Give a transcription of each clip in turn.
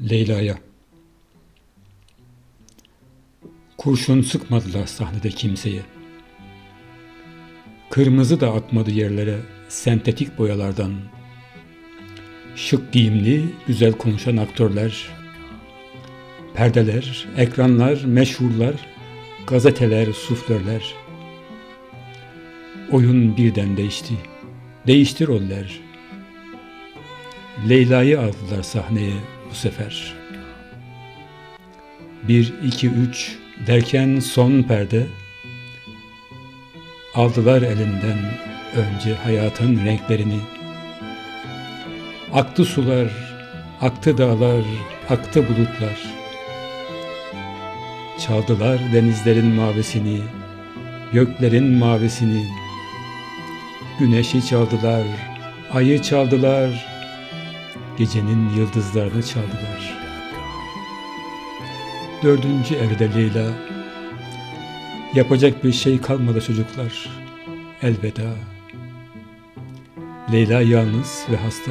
Leyla'ya. Kurşun sıkmadılar sahnede kimseye. Kırmızı da atmadı yerlere sentetik boyalardan. Şık giyimli, güzel konuşan aktörler, perdeler, ekranlar, meşhurlar, gazeteler, suflörler. Oyun birden değişti. Değişti roller. Leyla'yı aldılar sahneye bu sefer. Bir, iki, üç derken son perde aldılar elinden önce hayatın renklerini. Aktı sular, aktı dağlar, aktı bulutlar. Çaldılar denizlerin mavisini, göklerin mavisini. Güneşi çaldılar, ayı çaldılar, gecenin yıldızlarını çaldılar. Dördüncü evde Leyla. Yapacak bir şey kalmadı çocuklar. Elveda. Leyla yalnız ve hasta.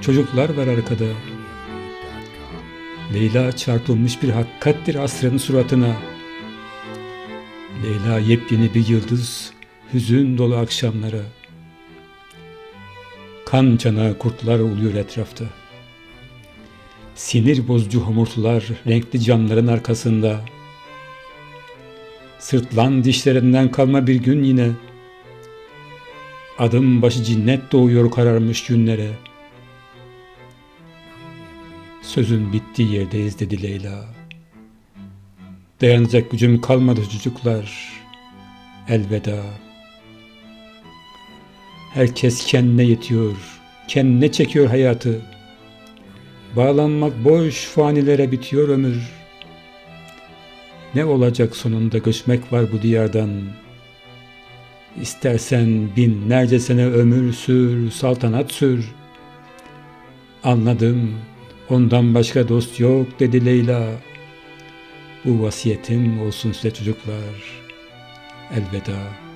Çocuklar var arkada. Leyla çarpılmış bir hakikattir asrın suratına. Leyla yepyeni bir yıldız, hüzün dolu akşamlara. Kan cana kurtlar oluyor etrafta. Sinir bozucu homurtular renkli camların arkasında. Sırtlan dişlerinden kalma bir gün yine. Adım başı cinnet doğuyor kararmış günlere. Sözün bittiği yerdeyiz dedi Leyla. Dayanacak gücüm kalmadı çocuklar. Elveda. Herkes kendine yetiyor, kendine çekiyor hayatı. Bağlanmak boş fanilere bitiyor ömür. Ne olacak sonunda göçmek var bu diyardan. İstersen binlerce sene ömür sür, saltanat sür. Anladım, ondan başka dost yok dedi Leyla. Bu vasiyetim olsun size çocuklar. Elveda.